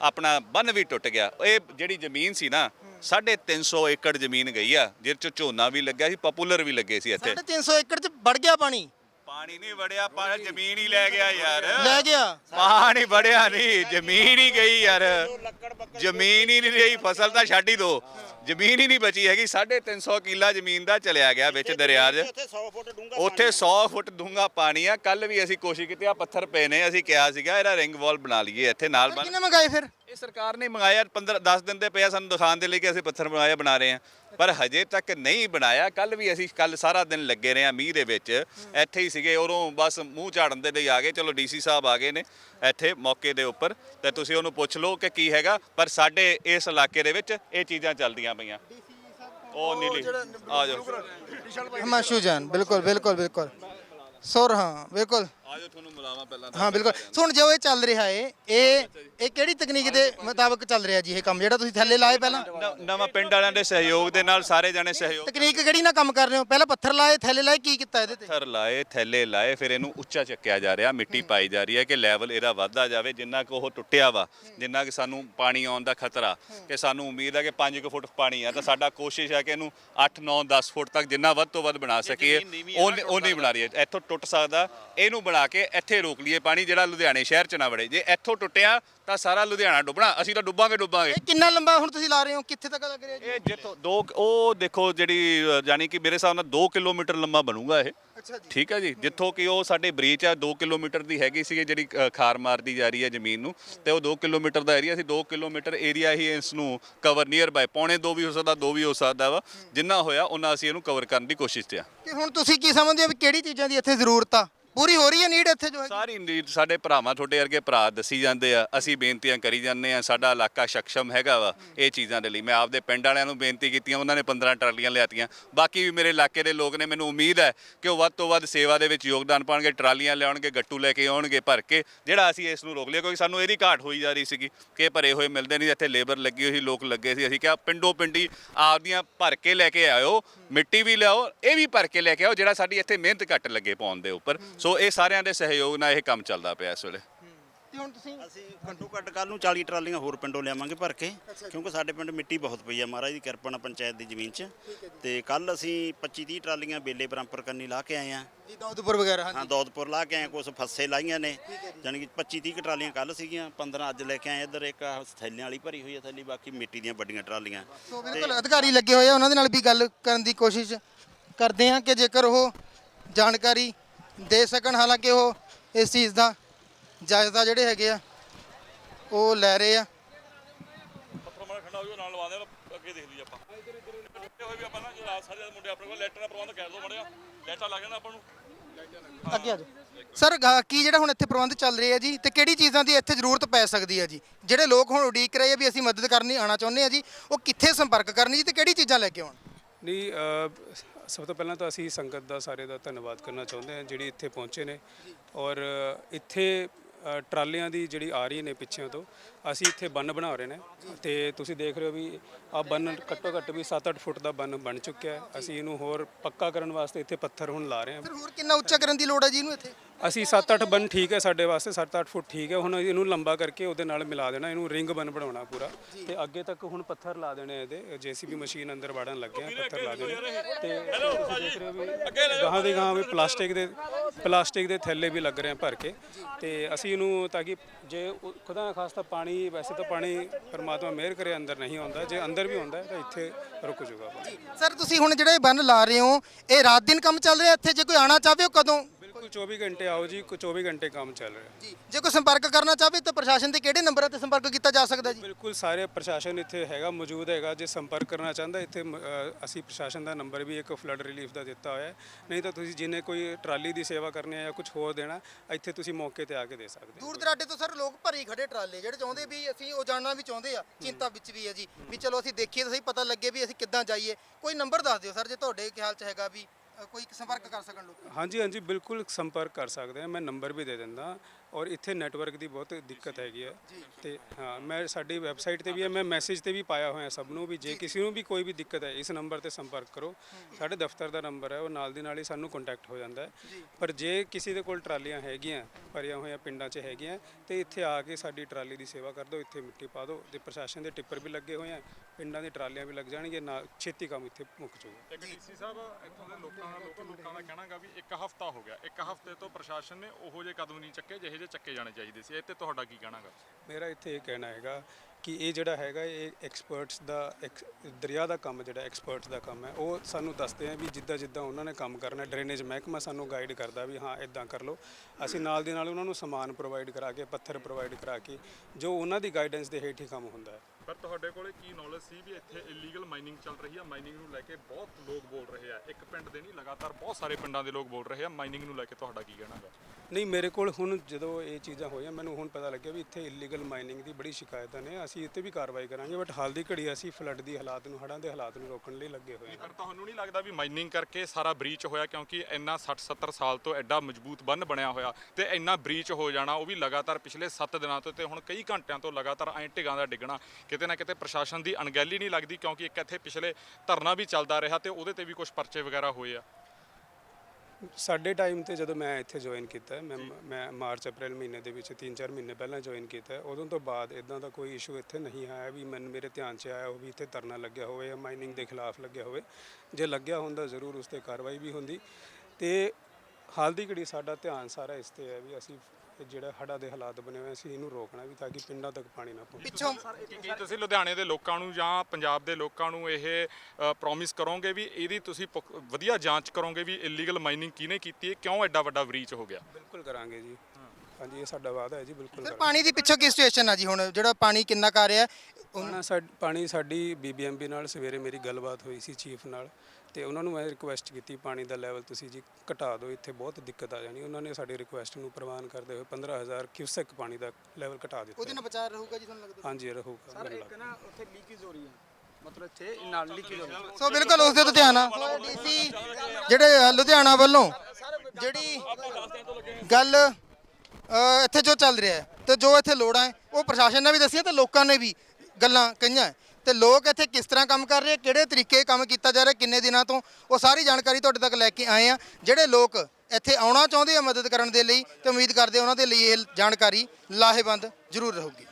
S2: ਆਪਣਾ ਬੰਨ ਵੀ ਟੁੱਟ ਗਿਆ। ਇਹ ਜਿਹੜੀ ਜ਼ਮੀਨ ਸੀ ਨਾ 350 ਏਕੜ ਜ਼ਮੀਨ ਗਈ ਆ, ਜਿਹਦੇ ਚ ਝੋਨਾ ਵੀ ਲੱਗਿਆ ਸੀ ਪਪੂਲਰ ਵੀ ਲੱਗੇ ਸੀ ਇੱਥੇ।
S1: 350 ਏਕੜ ਚ ਵੜ ਗਿਆ ਪਾਣੀ?
S2: ਪਾਣੀ ਨਹੀਂ ਵੜਿਆ ਪਾਣੀ ਜ਼ਮੀਨ ਹੀ ਲੈ ਗਿਆ ਯਾਰ।
S1: ਲੈ ਗਿਆ।
S2: ਪਾਣੀ ਵੜਿਆ ਨਹੀਂ ਜ਼ਮੀਨ ਹੀ ਗਈ ਯਾਰ। ਜ਼ਮੀਨ ਹੀ ਨਹੀਂ ਰਹੀ ਫਸਲ ਤਾਂ ਛੱਡ ਹੀ ਦੋ। ਜ਼ਮੀਨ ਹੀ ਨਹੀਂ ਬਚੀ ਹੈਗੀ। 350 ਕਿੱਲਾ ਜ਼ਮੀਨ ਦਾ ਚਲਿਆ ਗਿਆ ਵਿੱਚ ਦਰਿਆ 'ਚ।
S6: ਉੱਥੇ 100 ਫੁੱਟ ਡੂੰਘਾ
S2: ਉੱਥੇ 100 ਫੁੱਟ ਡੂੰਘਾ ਪਾਣੀ ਆ। ਕੱਲ ਵੀ ਅਸੀਂ ਕੋਸ਼ਿਸ਼ ਕੀਤੀ ਆ ਪੱਥਰ ਪਏ ਨੇ ਅਸੀਂ ਕਿਹਾ ਸੀਗਾ ਇਹਦਾ ਰਿੰਗ ਵਾਲ ਬਣਾ ਲਈਏ ਇੱਥੇ ਨਾਲ ਬਣ
S1: ਕਿਹਨੇ ਮੰਗਾਏ ਫਿਰ?
S2: ਇਹ ਸਰਕਾਰ ਨੇ ਮੰਗਾਇਆ 15 10 ਦਿਨ ਦੇ ਪਿਆ ਸਾਨੂੰ ਦਿਖਾਉਣ ਦੇ ਲਈ ਕਿ ਅਸੀਂ ਪੱਥਰ ਬਣਾਇਆ ਬਣਾ ਰਹੇ ਹਾਂ। ਪਰ ਹਜੇ ਤੱਕ ਨਹੀਂ ਬਣਾਇਆ। ਕੱਲ ਵੀ ਅਸੀਂ ਕੱਲ ਸਾਰਾ ਦਿਨ ਲੱਗੇ ਰਹੇ ਹਾਂ ਮੀਂਹ ਦੇ ਵਿੱਚ। ਇੱਥੇ ਹੀ ਸੀਗੇ ਉਰੋਂ ਬਸ ਮੂੰਹ ਝਾੜਨ ਦੇ ਲਈ ਆ ਗਏ। ਚਲੋ ਡੀਸੀ ਸਾਹਿਬ ਆ ਗਏ ਨੇ ਇੱਥੇ ਮੌਕੇ ਦੇ ਉੱਪਰ। ਤੇ ਤੁਸੀਂ ਉਹਨੂੰ ਪੁੱਛ ਲਓ ਕਿ ਕੀ ਹੈਗਾ। ਪਰ ਸਾਡੇ ਇਸ ਇਲਾਕੇ ਦੇ ਵਿੱਚ ਇਹ ਚੀਜ਼ਾਂ ਚੱਲਦੀਆਂ ਪਈਆਂ। ਉਹ ਨੀਲੀ। ਆ ਜਾਓ।
S1: ਹਮਾਸ਼ੂ ਜਾਨ ਬਿਲਕੁਲ ਬਿਲਕੁਲ ਬਿਲਕੁਲ। ਸੁਰ ਹਾਂ ਬਿਲਕੁਲ।
S2: ਆ ਜਾਓ ਤੁਹਾਨੂੰ ਮਿਲਾਵਾਂ ਪਹਿਲਾਂ
S1: ਹਾਂ ਬਿਲਕੁਲ। ਸੋ ਹੁਣ ਜੋ ਇਹ ਚੱਲ ਰਿਹਾ ਏ। ਇਹ ਇਹ ਕਿਹੜੀ ਤਕਨੀਕ ਦੇ ਮੁਤਾਬਕ ਚੱਲ ਰਿਹਾ ਜੀ ਇਹ ਕੰਮ ਜਿਹੜਾ ਤੁਸੀਂ ਥੱਲੇ ਲਾਏ ਪਹਿਲਾਂ?
S2: ਨ- ਨਵਾਂ ਪਿੰਡ ਵਾਲਿਆਂ ਦੇ ਸਹਿਯੋਗ ਦੇ ਨਾਲ ਸਾਰੇ ਜਣੇ ਸਹਿਯੋਗ
S1: ਤਕਨੀਕ ਕਿਹੜੀ ਨਾਲ ਕੰਮ ਕਰ ਰਹੇ ਹੋ? ਪਹਿਲਾਂ ਪੱਥਰ ਲਾਏ ਥੱਲੇ ਲਾਏ ਕੀ ਕੀਤਾ ਇਹਦੇ ਤੇ?
S2: ਪੱਥਰ ਲਾਏ ਥੈਲੇ ਲਾਏ ਫਿਰ ਇਹਨੂੰ ਉੱਚਾ ਚੱਕਿਆ ਜਾ ਰਿਹਾ ਮਿੱਟੀ ਪਾਈ ਜਾ ਰਹੀ ਹੈ ਕਿ ਲੈਵਲ ਇਹਦਾ ਵੱਧਦਾ ਜਾਵੇ ਜਿੰਨਾ ਕੁ ਉਹ ਟੁੱਟਿਆ ਵਾ ਜਿੰਨਾ ਕਿ ਸਾਨੂੰ ਪਾਣੀ ਆਉਣ ਦਾ ਖਤਰਾ ਕਿ ਸਾਨੂੰ ਉਮੀਦ ਹੈ ਕਿ 5 ਫੁੱਟ ਪਾਣੀ ਆ ਤਾਂ ਸਾਡਾ ਕੋਸ਼ਿਸ਼ ਹੈ ਕਿ ਇਹਨੂੰ 8 9 10 ਫੁੱਟ ਤੱਕ ਜਿੰਨਾ ਵੱਧ ਤੋਂ ਵੱਧ ਬਣਾ ਸਕੀਏ। ਉਹ ਨੀ- ਉਹ ਨਹੀਂ ਬਣਾ ਰਹੀ ਹੈ। ਇੱਥੋਂ ਟੁੱਟ ਸਕਦਾ ਇਹਨੂੰ ਬਣਾ ਕੇ ਇੱਥੇ ਰੋਕ ਲਈਏ ਪਾਣੀ ਜਿਹੜਾ ਲੁਧਿਆਣੇ ਸ਼ਹਿਰ ਚ ਨਾ ਵੜੇ। ਜੇ ਇੱਥੋਂ ਟੁੱਟਿਆ ਤਾਂ ਸਾਰਾ ਲੁਧਿਆਣਾ ਡੁੱਬਣਾ। ਅਸੀਂ ਤਾਂ ਡੁੱਬਾਂਗੇ ਡੁੱਬਾਂਗੇ।
S1: ਇਹ ਕਿੰਨਾ ਲੰਬਾ ਹੁਣ ਤੁਸੀਂ ਲਾ ਰਹੇ ਹੋ? ਕਿੱਥੇ ਤੱਕ ਲੱਗ ਰਿਹਾ ਜੀ?
S2: ਇਹ ਜਿੱਥੋਂ ਦੋ ਉਹ ਦੇਖੋ ਜਿਹੜੀ ਜਾਣੀ ਕਿ ਮੇਰੇ ਹਿਸਾਬ ਨਾਲ 2 ਕਿਲੋਮੀਟਰ ਲੰਮਾ ਬਣੂਗਾ ਇਹ।
S1: ਅੱਛਾ ਜੀ।
S2: ਠੀਕ ਹੈ ਜੀ? ਜਿੱਥੋਂ ਕਿ ਉਹ ਸਾਡੇ ਬ੍ਰੀਚ ਆ 2 ਕਿਲੋਮੀਟਰ ਦੀ ਹੈਗੀ ਸੀ ਜਿਹੜੀ ਅ, ਖਾਰ ਮਾਰਦੀ ਜਾ ਰਹੀ ਹੈ ਜ਼ਮੀਨ ਨੂੰ। ਤੇ ਉਹ 2 ਕਿਲੋਮੀਟਰ ਦਾ ਏਰੀਆ ਸੀ 2 ਕਿਲੋਮੀਟਰ ਏਰੀਆ ਹੀ ਇਸ ਨੂੰ ਕਵਰ ਨੀਅਰ ਬਾਈ ਪੌਣੇ 2 ਵੀ ਹੋ ਸਕਦਾ 2 ਵੀ ਹੋ ਸਕਦਾ ਵਾ। ਜਿੰਨਾ ਹੋਇਆ ਉਹਨਾਂ ਅਸੀਂ ਇਹਨੂੰ ਕਵਰ ਕਰਨ ਦੀ ਕੋਸ਼ਿਸ਼ ਤੇ ਆ।
S1: ਤੇ ਹੁਣ ਤੁਸੀਂ ਕੀ ਸਮਝਦੇ ਹੋ ਵੀ ਕਿਹੜੀ ਚੀਜ਼ਾਂ ਦੀ ਇੱਥੇ ਜ਼ਰੂਰਤ ਆ? ਪੂਰੀ ਹੋ ਰਹੀ ਹੈ ਨੀਡ ਇੱਥੇ ਜੋ ਹੈ
S2: ਸਾਰੀ ਨੀਡ ਸਾਡੇ ਭਰਾਵਾਂ ਤੁਹਾਡੇ ਵਰਗੇ ਭਰਾ ਦੱਸੀ ਜਾਂਦੇ ਆ। ਅਸੀਂ ਬੇਨਤੀਆਂ ਕਰੀ ਜਾਂਦੇ ਆ, ਸਾਡਾ ਇਲਾਕਾ ਸક્ષਮ ਹੈਗਾ ਵਾ ਇਹ ਚੀਜ਼ਾਂ ਦੇ ਲਈ। ਮੈਂ ਆਪਦੇ ਪਿੰਡ ਵਾਲਿਆਂ ਨੂੰ ਬੇਨਤੀ ਕੀਤੀਆਂ, ਉਹਨਾਂ ਨੇ 15 ਟਰਾਲੀਆਂ ਲਿਆਤੀਆਂ। ਬਾਕੀ ਵੀ ਮੇਰੇ ਇਲਾਕੇ ਦੇ ਲੋਕ ਨੇ, ਮੈਨੂੰ ਉਮੀਦ ਹੈ ਕਿ ਉਹ ਵੱਧ ਤੋਂ ਵੱਧ ਸੇਵਾ ਦੇ ਵਿੱਚ ਯੋਗਦਾਨ ਪਾਉਣਗੇ, ਟਰਾਲੀਆਂ ਲਿਆਉਣਗੇ, ਗੱਟੂ ਲੈ ਕੇ ਆਉਣਗੇ ਭਰ ਕੇ, ਜਿਹੜਾ ਅਸੀਂ ਇਸ ਨੂੰ ਰੋਕ ਲਿਆ, ਕਿਉਂਕਿ ਸਾਨੂੰ ਇਹਦੀ ਘਾਟ ਹੋਈ ਜਾ ਰਹੀ ਸੀਗੀ ਕਿ ਭਰੇ ਹੋਏ ਮਿਲਦੇ ਨਹੀਂ, ਇੱਥੇ ਲੇਬਰ ਲੱਗੀ ਹੋਈ ਲੋਕ ਲੱਗੇ ਸੀ। ਅਸੀਂ ਕਿਹਾ, ਪਿੰਡੋ ਪਿੰਡੀ ਆਪਦੀਆਂ ਭਰ ਕੇ ਲੈ ਕੇ ਆਇਓ, ਮਿੱਟੀ ਵੀ ਲਿਆਓ, ਇਹ ਵੀ ਭਰ ਕੇ ਲੈ ਕੇ ਆਓ, ਜਿਹੜਾ ਸਾਡੀ ਇੱਥੇ ਮਿਹਨਤ ਘੱਟ ਲੱਗੇ ਪਾਉਣ ਦੇ ਉੱਪਰ। ਸੋ ਇਹ ਸਾਰਿਆਂ ਦੇ ਸਹਿਯੋਗ ਨਾਲ ਇਹ ਕੰਮ ਚੱਲਦਾ ਪਿਆ ਇਸ ਵੇਲੇ।
S1: ਤੇ ਹੁਣ ਤੁਸੀਂ
S6: ਅਸੀਂ ਘੱਟੋ ਘੱਟ ਕੱਲ ਨੂੰ 40 ਟਰਾਲੀਆਂ ਹੋਰ ਪਿੰਡੋਂ ਲਿਆਵਾਂਗੇ ਭਰ ਕੇ ਕਿਉਂਕਿ ਸਾਡੇ ਪਿੰਡ ਮਿੱਟੀ ਬਹੁਤ ਪਈ ਆ ਮਹਾਰਾਜ ਦੀ ਕਿਰਪਾ ਨਾਲ ਪੰਚਾਇਤ ਦੀ ਜ਼ਮੀਨ 'ਚ। ਤੇ ਕੱਲ ਅਸੀਂ 25 30 ਟਰਾਲੀਆਂ ਬੇਲੇ ਬਰਾਂਪਰ ਕਰਨੀ ਲਾ ਕੇ ਆਏ ਆ
S1: ਜੀ ਦੌਦਪੁਰ ਵਗੈਰਾ
S6: ਹਾਂ ਦੌਦਪੁਰ ਲਾ ਕੇ ਆਏ ਕੁਝ ਫੱਸੇ ਲਾਈਆਂ ਨੇ। ਜਾਣੀ ਕਿ 25 30 ਟਰਾਲੀਆਂ ਕੱਲ ਸੀਗੀਆਂ 15 ਅੱਜ ਲੈ ਕੇ ਆਏ ਇੱਧਰ ਇੱਕ ਥੈਲਿਆਂ ਵਾਲੀ ਭਰੀ ਹੋਈ ਹੈ ਥੈਲੀ ਬਾਕੀ ਮਿੱਟੀ ਦੀਆਂ ਵੱਡੀਆਂ ਟਰਾਲੀਆਂ।
S1: ਸੋ ਬਿਲਕੁਲ ਅਧਿਕਾਰੀ ਲੱਗੇ ਹੋਏ ਆ ਉਹਨਾਂ ਦੇ ਨਾਲ ਵੀ ਗੱਲ ਕਰਨ ਦੀ ਕੋਸ਼ਿਸ਼ ਕਰਦੇ ਆ ਕਿ ਜੇਕਰ ਉਹ ਜਾਣਕਾਰੀ ਦੇ ਸਕਣ। ਹਾਲਾਂਕਿ ਉਹ ਇਸ ਚੀਜ਼ ਦਾ ਜਾਇਜ਼ਾ ਜਿਹੜੇ ਹੈਗੇ ਆ ਉਹ ਲੈ ਰਹੇ ਆ।
S7: ਪੱਥਰ ਮਾਰ ਖੰਡਾ ਹੋਈ ਨਾਲ ਲਵਾ ਦੇ ਅੱਗੇ ਦੇਖ ਲਈ ਆਪਾਂ। ਟੁੱਟੇ ਹੋਏ ਵੀ ਆਪਾਂ ਨਾ ਜਿਹੜਾ ਸਾਰੇ ਮੁੰਡੇ ਆਪਣੇ ਕੋਲ ਲੈਟਰ ਦਾ ਪ੍ਰਬੰਧ ਕਰ ਦੋ ਮੜਿਆ ਲੈਟਰ ਲੱਗ ਜਾਣਾ ਆਪਾਂ ਨੂੰ।
S1: ਅੱਗੇ ਆ ਜਾਓ। ਸਰ ਗਾ- ਕੀ ਜਿਹੜਾ ਹੁਣ ਇੱਥੇ ਪ੍ਰਬੰਧ ਚੱਲ ਰਹੇ ਜੀ ਤੇ ਕਿਹੜੀ ਚੀਜ਼ਾਂ ਦੀ ਇੱਥੇ ਜ਼ਰੂਰਤ ਪੈ ਸਕਦੀ ਹੈ ਜੀ? ਜਿਹੜੇ ਲੋਕ ਹੁਣ ਉਡੀਕ ਰਹੇ ਆ ਵੀ ਅਸੀਂ ਮਦਦ ਕਰਨੀ ਆਣਾ ਚਾਹੁੰਦੇ ਆ ਜੀ ਉਹ ਕਿੱਥੇ ਸੰਪਰਕ ਕਰਨੀ ਜੀ ਤੇ ਕਿਹੜੀ ਚੀਜ਼ਾਂ ਲੈ ਕੇ ਆਉਣ?
S3: ਨਹੀਂ ਸਭ ਤੋਂ ਪਹਿਲਾਂ ਤਾਂ ਅਸੀਂ ਸੰਗਤ ਦਾ ਸਾਰੇ ਦਾ ਧੰਨਵਾਦ ਕਰਨਾ ਚਾਹੁੰਦੇ ਹਾਂ ਜਿਹੜੀ ਇੱਥੇ ਪਹੁੰਚੇ ਨੇ। ਔਰ ਇੱਥੇ ਅ, ਟਰਾਲੀਆਂ ਦੀ ਜਿਹੜੀ ਆ ਰਹੀ ਨੇ ਪਿੱਛਿਆਂ ਤੋਂ ਅਸੀਂ ਇੱਥੇ ਬੰਨ ਬਣਾ ਰਹੇ ਨੇ। ਤੇ ਤੁਸੀਂ ਦੇਖ ਰਹੇ ਹੋ ਵੀ ਆ ਬੰਨ ਘੱਟੋ ਘੱਟ ਵੀ 7-8 ਫੁੱਟ ਦਾ ਬੰਨ ਬਣ ਚੁੱਕਿਆ ਹੈ। ਅਸੀਂ ਇਹਨੂੰ ਹੋਰ ਪੱਕਾ ਕਰਨ ਵਾਸਤੇ ਇੱਥੇ ਪੱਥਰ ਹੁਣ ਲਾ ਰਹੇ ਹਾਂ।
S1: ਫਿਰ ਹੋਰ ਕਿੰਨਾ ਉੱਚਾ ਕਰਨ ਦੀ ਲੋੜ ਹੈ ਜੀ ਇਹਨੂੰ ਇੱਥੇ?
S3: ਅਸੀਂ 7-8 ਬੰਨ ਠੀਕ ਹੈ ਸਾਡੇ ਵਾਸਤੇ 7-8 ਫੁੱਟ ਠੀਕ ਹੈ ਹੁਣ ਇਹਨੂੰ ਲੰਬਾ ਕਰਕੇ ਉਹਦੇ ਨਾਲ ਮਿਲਾ ਦੇਣਾ ਇਹਨੂੰ ਰਿੰਗ ਬੰਨ ਬਣਾਉਣਾ ਪੂਰਾ। ਤੇ ਅੱਗੇ ਤੱਕ ਹੁਣ ਪੱਥਰ ਲਾ ਦੇਣੇ ਇਹਦੇ ਜੀਸੀਬੀ ਮਸ਼ੀਨ ਅੰਦਰ ਵੜਨ ਲੱਗੇ ਆ ਪੱਥਰ ਲਾ ਦੇਣੇ। ਤੇ ਗਾਹਾਂ ਦੇ ਗਾਹਾਂ ਵੀ ਪਲਾਸਟਿਕ ਦੇ ਪਲਾਸਟਿਕ ਦੇ ਥੈਲੇ ਵੀ ਲੱਗ ਰਹੇ ਆ ਭਰ ਕੇ। ਤੇ ਅਸੀਂ ਇਹਨੂੰ ਤਾਂ ਕਿ ਜੇ ਖੁਦਾ ਨਾ ਖਾਸਤਾ ਪਾਣੀ ਵੈਸੇ ਤਾਂ ਪਾਣੀ ਪਰਮਾਤਮਾ ਮਿਹਰ ਕਰੇ ਅੰਦਰ ਨਹੀਂ ਆਉਂਦਾ। ਜੇ ਅੰਦਰ ਵੀ ਆਉਂਦਾ ਤਾਂ ਇੱਥੇ ਰੁਕ ਜੂਗਾ
S1: ਸਰ ਤੁਸੀਂ ਹੁਣ ਜਿਹੜਾ ਇਹ ਬੰਨ ਲਾ ਰਹੇ ਹੋ ਇਹ ਰਾਤ ਦਿਨ ਕੰਮ ਚੱਲ ਰਿਹਾ? ਇੱਥੇ ਜੇ ਕੋਈ ਆਣਾ ਚਾਹਵੇ ਉਹ ਕਦੋਂ?
S3: ਬਿਲਕੁਲ 24 ਘੰਟੇ ਆਓ ਜੀ ਕੋ 24 ਘੰਟੇ ਕੰਮ ਚੱਲ ਰਿਹਾ।
S1: ਜੀ ਜੇ ਕੋਈ ਸੰਪਰਕ ਕਰਨਾ ਚਾਹਵੇ ਤਾਂ ਪ੍ਰਸ਼ਾਸਨ ਦੇ ਕਿਹੜੇ ਨੰਬਰਾਂ ਤੇ ਸੰਪਰਕ ਕੀਤਾ ਜਾ ਸਕਦਾ ਜੀ?
S3: ਬਿਲਕੁਲ ਸਾਰੇ ਪ੍ਰਸ਼ਾਸਨ ਇੱਥੇ ਹੈਗਾ ਮੌਜੂਦ ਹੈਗਾ ਜੇ ਸੰਪਰਕ ਕਰਨਾ ਚਾਹੁੰਦਾ ਇੱਥੇ ਮ- ਅ, ਅਸੀਂ ਪ੍ਰਸ਼ਾਸਨ ਦਾ ਨੰਬਰ ਵੀ ਇੱਕ ਫਲੱਡ ਰਿਲੀਫ ਦਾ ਦਿੱਤਾ ਹੋਇਆ ਹੈ। ਨਹੀਂ ਤਾਂ ਤੁਸੀਂ ਜਿਹਨੇ ਕੋਈ ਟਰਾਲੀ ਦੀ ਸੇਵਾ ਕਰਨੀ ਹੈ ਜਾਂ ਕੁਝ ਹੋਰ ਦੇਣਾ ਇੱਥੇ ਤੁਸੀਂ ਮੌਕੇ ਤੇ ਆ ਕੇ ਦੇ ਸਕਦੇ ਹੋ।
S1: ਦੂਰ ਦਰਾਡੇ ਤੋਂ ਸਰ ਲੋਕ ਭਰੀ ਖੜੇ ਟਰਾਲੇ ਜਿਹੜੇ ਚਾਹੁੰਦੇ ਵੀ ਅਸੀਂ ਉਹ ਜਾਣਨਾ ਵੀ ਚਾਹੁੰਦੇ ਆ ਚਿੰਤਾ ਵਿੱਚ ਵੀ ਹੈ ਜੀ ਵੀ ਚਲੋ ਅਸੀਂ ਦੇਖੀਏ ਤਾਂ ਸਹੀ ਪਤਾ ਲੱਗੇ ਵੀ ਅਸੀਂ ਕਿੱਦਾਂ ਜਾਈਏ। ਕੋਈ ਨੰਬਰ ਦੱਸ ਦਿਓ ਸਰ ਜੇ ਤੁਹਾਡੇ ਖਿਆਲ 'ਚ ਹੈਗਾ ਵੀ ਅ, ਕੋਈ ਸੰਪਰਕ ਕਰ ਸਕਣ ਲੋਕ?
S3: ਹਾਂਜੀ ਹਾਂਜੀ ਬਿਲਕੁਲ ਸੰਪਰਕ ਕਰ ਸਕਦੇ ਆ। ਮੈਂ ਨੰਬਰ ਵੀ ਦੇ ਦਿੰਦਾ। ਔਰ ਇੱਥੇ ਨੈਟਵਰਕ ਦੀ ਬਹੁਤ ਦਿੱਕਤ ਹੈਗੀ ਹੈ। ਤੇ ਹਾਂ ਮੈਂ ਸਾਡੀ ਵੈਬਸਾਈਟ ਤੇ ਵੀ ਹੈ ਮੈਂ ਮੈਸੇਜ ਤੇ ਵੀ ਪਾਇਆ ਹੋਇਆ ਸਭ ਨੂੰ ਵੀ ਜੇ ਕਿਸੇ ਨੂੰ ਵੀ ਕੋਈ ਵੀ ਦਿੱਕਤ ਹੈ ਇਸ ਨੰਬਰ ਤੇ ਸੰਪਰਕ ਕਰੋ। ਸਾਡੇ ਦਫ਼ਤਰ ਦਾ ਨੰਬਰ ਹੈ ਉਹ ਨਾਲ ਦੀ ਨਾਲ ਹੀ ਸਾਨੂੰ ਕੰਟੈਕਟ ਹੋ ਜਾਂਦਾ ਹੈ। ਪਰ ਜੇ ਕਿਸੇ ਦੇ ਕੋਲ ਟਰਾਲੀਆਂ ਹੈਗੀਆਂ ਭਰੀਆਂ ਹੋਈਆਂ ਪਿੰਡਾਂ 'ਚ ਹੈਗੀਆਂ ਤੇ ਇੱਥੇ ਆ ਕੇ ਸਾਡੀ ਟਰਾਲੀ ਦੀ ਸੇਵਾ ਕਰ ਦਿਓ ਇੱਥੇ ਮਿੱਟੀ ਪਾ ਦਿਓ ਤੇ ਪ੍ਰਸ਼ਾਸਨ ਦੇ ਟਿੱਪਰ ਵੀ ਲੱਗੇ ਹੋਏ ਆ ਪਿੰਡਾਂ ਦੀ ਟਰਾਲੀਆਂ ਵੀ ਲੱਗ ਜਾਣਗੀਆਂ ਨਾਲ ਛੇਤੀ ਕੰਮ ਇੱਥੇ ਮੁੱਕ ਜਾਊਗਾ।
S4: ਡੀਸੀ ਸਾਹਿਬ ਇੱਥੋਂ ਦੇ ਲੋਕਾਂ ਦਾ ਲੋਕ ਲੋਕਾਂ ਦਾ ਕਹਿਣਾਗਾ ਵੀ ਇੱਕ ਹਫ਼ਤਾ ਹੋ ਗਿਆ ਇੱਕ ਹਫ਼ਤੇ ਤੋਂ ਪ੍ਰਸ਼ਾਸਨ ਨੇ ਉਹੋ ਜਿਹੇ ਕਦਮ ਨਹੀਂ ਚੱਕੇ ਜਿਹੇ ਜਿਹੇ ਚੱਕੇ ਜਾਣੇ ਚਾਹੀਦੇ ਸੀ? ਇਹ ਤੇ ਤੁਹਾਡਾ ਕੀ ਕਹਿਣਾਗਾ
S3: ਮੇਰਾ ਇੱਥੇ ਇਹ ਕਹਿਣਾ ਹੈਗਾ ਕਿ ਇਹ ਜਿਹੜਾ ਹੈਗਾ ਇਹ ਐਕਸਪਰਟਸ ਦਾ ਐਕਸ- ਦਰਿਆ ਦਾ ਕੰਮ ਜਿਹੜਾ ਐਕਸਪਰਟਸ ਦਾ ਕੰਮ ਹੈ ਉਹ ਸਾਨੂੰ ਦੱਸਦੇ ਆ ਵੀ ਜਿੱਦਾਂ ਜਿੱਦਾਂ ਉਹਨਾਂ ਨੇ ਕੰਮ ਕਰਨਾ ਡਰੇਨੇਜ ਮਹਿਕਮਾ ਸਾਨੂੰ ਗਾਈਡ ਕਰਦਾ ਵੀ ਹਾਂ ਇਦਾਂ ਕਰ ਲਓ। ਅਸੀਂ ਨਾਲ ਦੀ ਨਾਲ ਉਹਨਾਂ ਨੂੰ ਸਮਾਨ ਪ੍ਰੋਵਾਈਡ ਕਰਾ ਕੇ ਪੱਥਰ ਪ੍ਰੋਵਾਈਡ ਕਰਾ ਕੇ ਜੋ ਉਹਨਾਂ ਦੀ ਗਾਈਡੈਂਸ ਦੇ ਹੇਠ ਹੀ ਕੰਮ ਹੁੰਦਾ ਹੈ।
S4: ਪਰ ਤੁਹਾਡੇ ਕੋਲੇ ਕੀ ਨੌਲੇਜ ਸੀ ਵੀ ਇੱਥੇ ਇਲੀਗਲ ਮਾਈਨਿੰਗ ਚੱਲ ਰਹੀ ਆ? ਮਾਈਨਿੰਗ ਨੂੰ ਲੈ ਕੇ ਬਹੁਤ ਲੋਕ ਬੋਲ ਰਹੇ ਆ। ਇੱਕ ਪਿੰਡ ਦੇ ਨਹੀਂ ਲਗਾਤਾਰ ਬਹੁਤ ਸਾਰੇ ਪਿੰਡਾਂ ਦੇ ਲੋਕ ਬੋਲ ਰਹੇ ਆ। ਮਾਈਨਿੰਗ ਨੂੰ ਲੈ ਕੇ ਤੁਹਾਡਾ ਕੀ ਕਹਿਣਾਗਾ
S3: ਨਹੀਂ ਮੇਰੇ ਕੋਲ ਹੁਣ ਜਦੋਂ ਇਹ ਚੀਜ਼ਾਂ ਹੋਈਆਂ ਮੈਨੂੰ ਹੁਣ ਪਤਾ ਲੱਗਿਆ ਵੀ ਇੱਥੇ ਇਲੀਗਲ ਮਾਈਨਿੰਗ ਦੀ ਬੜੀ ਸ਼ਿਕਾਇਤਾਂ ਨੇ। ਅਸੀਂ ਇੱਥੇ ਵੀ ਕਾਰਵਾਈ ਕਰਾਂਗੇ ਬਟ ਹਾਲ ਦੀ ਘੜੀ ਅਸੀਂ ਫਲੱਡ ਦੀ ਹਾਲਾਤ ਨੂੰ ਹੜ੍ਹਾਂ ਦੇ ਹਾਲਾਤ ਨੂੰ ਰੋਕਣ ਲਈ ਲੱਗੇ ਹੋਏ ਹਾਂ।
S4: ਪਰ ਤੁਹਾਨੂੰ ਨਹੀਂ ਲੱਗਦਾ ਵੀ ਮਾਈਨਿੰਗ ਕਰਕੇ ਸਾਰਾ ਬ੍ਰੀਚ ਹੋਇਆ ਕਿਉਂਕਿ ਇੰਨਾ 60 70 ਸਾਲ ਤੋਂ ਐਡਾ ਮਜ਼ਬੂਤ ਬੰਨ ਬਣਿਆ ਹੋਇਆ ਤੇ ਇੰਨਾ ਬ੍ਰੀਚ ਹੋ ਜਾਣਾ ਉਹ ਵੀ ਲਗਾਤਾਰ ਪਿਛਲੇ 7 ਦਿਨਾਂ ਤੋਂ ਤੇ ਹੁਣ ਕਈ ਘੰਟਿਆਂ ਤੋਂ ਲਗਾਤਾਰ ਐਂ ਢਿਗਾਂ ਦਾ ਡਿੱਗਣਾ ਕਿਤੇ ਨਾ ਕਿਤੇ ਪ੍ਰਸ਼ਾਸਨ ਦੀ ਅਣਗਹਿਲੀ ਨਹੀਂ ਲੱਗਦੀ ਕਿਉਂਕਿ ਇੱਕ ਇੱਥੇ ਪਿਛਲੇ ਧਰਨਾ ਵੀ ਚੱਲਦਾ ਰਿਹਾ ਤੇ ਉਹਦੇ ਤੇ ਵੀ ਕੁਝ ਪਰਚੇ ਵਗੈਰਾ ਹੋਏ ਆ।
S3: ਸਾਡੇ ਟਾਈਮ ਤੇ ਜਦੋਂ ਮੈਂ ਇੱਥੇ ਜੁਆਇਨ ਕੀਤਾ, ਮੈਂ ਮੈਂ ਮਾਰਚ, ਅਪ੍ਰੈਲ ਮਹੀਨੇ ਦੇ ਵਿੱਚ 3-4 ਮਹੀਨੇ ਪਹਿਲਾਂ ਜੁਆਇਨ ਕੀਤਾ, ਉਦੋਂ ਤੋਂ ਬਾਅਦ ਇਦਾਂ ਦਾ ਕੋਈ ਇਸ਼ੂ ਇੱਥੇ ਨਹੀਂ ਆਇਆ ਵੀ ਮੈਨੂੰ ਮੇਰੇ ਧਿਆਨ 'ਚ ਆਇਆ, ਉਹ ਵੀ ਇੱਥੇ ਧਰਨਾ ਲੱਗਿਆ ਹੋਵੇ ਜਾਂ ਮਾਈਨਿੰਗ ਦੇ ਖਿਲਾਫ ਲੱਗਿਆ ਹੋਵੇ। ਜੇ ਲੱਗਿਆ ਹੁੰਦਾ ਜ਼ਰੂਰ ਉਸ ਤੇ ਕਾਰਵਾਈ ਵੀ ਹੁੰਦੀ। ਤੇ ਹਾਲ ਦੀ ਘੜੀ ਸਾਡਾ ਧਿਆਨ ਸਾਰਾ ਇਸ ਤੇ ਹੈ ਵੀ ਅਸੀਂ ਇਹ ਜਿਹੜਾ ਹੜ੍ਹਾਂ ਦੇ ਹਾਲਾਤ ਬਣੇ ਹੋਏ ਅਸੀਂ ਇਹਨੂੰ ਰੋਕਣਾ ਵੀ ਤਾਂ ਕਿ ਪਿੰਡਾਂ ਤੱਕ ਪਾਣੀ ਨਾ ਪਹੁੰਚੇ।
S1: ਪਿੱਛੋਂ
S4: ਕੀ ਤੁਸੀਂ ਲੁਧਿਆਣੇ ਦੇ ਲੋਕਾਂ ਨੂੰ ਜਾਂ ਪੰਜਾਬ ਦੇ ਲੋਕਾਂ ਨੂੰ ਇਹ ਪ੍ਰੋਮਿਸ ਕਰੋਗੇ ਵੀ ਇਹਦੀ ਤੁਸੀਂ ਪੁਖ- ਵਧੀਆ ਜਾਂਚ ਕਰੋਗੇ ਵੀ ਇਲੀਗਲ ਮਾਈਨਿੰਗ ਕਿਹਨੇ ਕੀਤੀ ਹੈ ਕਿਉਂ ਐਡਾ ਵੱਡਾ ਬ੍ਰੀਚ ਹੋ ਗਿਆ?
S3: ਬਿਲਕੁਲ ਕਰਾਂਗੇ ਜੀ। ਹਾਂਜੀ ਇਹ ਸਾਡਾ ਵਾਅਦਾ ਹੈ ਜੀ ਬਿਲਕੁਲ ਕਰਾਂਗੇ।
S1: ਪਾਣੀ ਦੀ ਪਿੱਛੋਂ ਕੀ ਸਿਚੁਏਸ਼ਨ ਆ ਜੀ ਹੁਣ? ਜਿਹੜਾ ਪਾਣੀ ਕਿੰਨਾ ਕੁ ਆ ਰਿਹਾ
S3: ਉਹਨਾਂ ਸਾਡ ਪਾਣੀ ਸਾਡੀ ਬੀਬੀਐਮਬੀ ਨਾਲ ਸਵੇਰੇ ਮੇਰੀ ਗੱਲਬਾਤ ਹੋਈ ਸੀ ਚੀਫ ਨਾਲ। ਤੇ ਉਹਨਾਂ ਨੂੰ ਮੈਂ ਰਿਕੁਐਸਟ ਕੀਤੀ ਪਾਣੀ ਦਾ ਲੈਵਲ ਤੁਸੀਂ ਜੀ ਘਟਾ ਦਿਓ ਇੱਥੇ ਬਹੁਤ ਦਿੱਕਤ ਆ ਜਾਣੀ। ਉਹਨਾਂ ਨੇ ਸਾਡੀ ਰਿਕੁਐਸਟ ਨੂੰ ਪ੍ਰਵਾਨ ਕਰਦੇ ਹੋਏ 15000 ਕਿਊਸੈਕ ਪਾਣੀ ਦਾ ਲੈਵਲ ਘਟਾ ਦਿੱਤਾ।
S1: ਉਹਦੇ ਨਾਲ ਬਚਾਅ ਰਹੂਗਾ ਜੀ ਤੁਹਾਨੂੰ ਲੱਗਦਾ?
S3: ਹਾਂਜੀ ਰਹੂਗਾ। ਮੈਨੂੰ ਲੱਗਦਾ।
S8: ਨਾ ਉੱਥੇ ਲੀਕੇਜ ਹੋ ਰਹੀ ਹੈ। ਮਤਲਬ ਇੱਥੇ ਨਾਲ ਲੀਕੇਜ ਹੋ ਰਹੀ। ਹੈ
S1: ਸੋ ਬਿਲਕੁਲ ਉਸ ਦੇ ਤੋਂ ਧਿਆਨ ਆ। ਡੀਸੀ ਜਿਹੜੇ ਅ, ਲੁਧਿਆਣਾ ਵੱਲੋਂ ਜਿਹੜੀ ਗੱਲ ਅ, ਇੱਥੇ ਜੋ ਚੱਲ ਰਿਹਾ ਹੈ ਤੇ ਜੋ ਇੱਥੇ ਲੋੜਾਂ ਹੈ ਉਹ ਪ੍ਰਸ਼ਾਸਨ ਨੇ ਵੀ ਦੱਸੀਆਂ ਤੇ ਲੋਕਾਂ ਨੇ ਵੀ ਗੱਲਾਂ ਕਹੀਆਂ ਹੈ। ਤੇ ਲੋਕ ਇੱਥੇ ਕਿਸ ਤਰ੍ਹਾਂ ਕੰਮ ਕਰ ਰਹੇ ਕਿਹੜੇ ਤਰੀਕੇ ਕੰਮ ਕੀਤਾ ਜਾ ਰਿਹਾ, ਕਿੰਨੇ ਦਿਨਾਂ ਤੋਂ, ਉਹ ਸਾਰੀ ਜਾਣਕਾਰੀ ਤੁਹਾਡੇ ਤੱਕ ਲੈ ਕੇ ਆਏ ਆ। ਜਿਹੜੇ ਲੋਕ ਇੱਥੇ ਆਉਣਾ ਚਾਹੁੰਦੇ ਆ ਮਦਦ ਕਰਨ ਦੇ ਲਈ ਤੇ ਉਮੀਦ ਕਰਦੇ ਉਹਨਾਂ ਦੇ ਲਈ ਇਹ ਜਾਣਕਾਰੀ ਲਾਹੇਵੰਦ ਜ਼ਰੂਰ ਰਹੂਗੀ।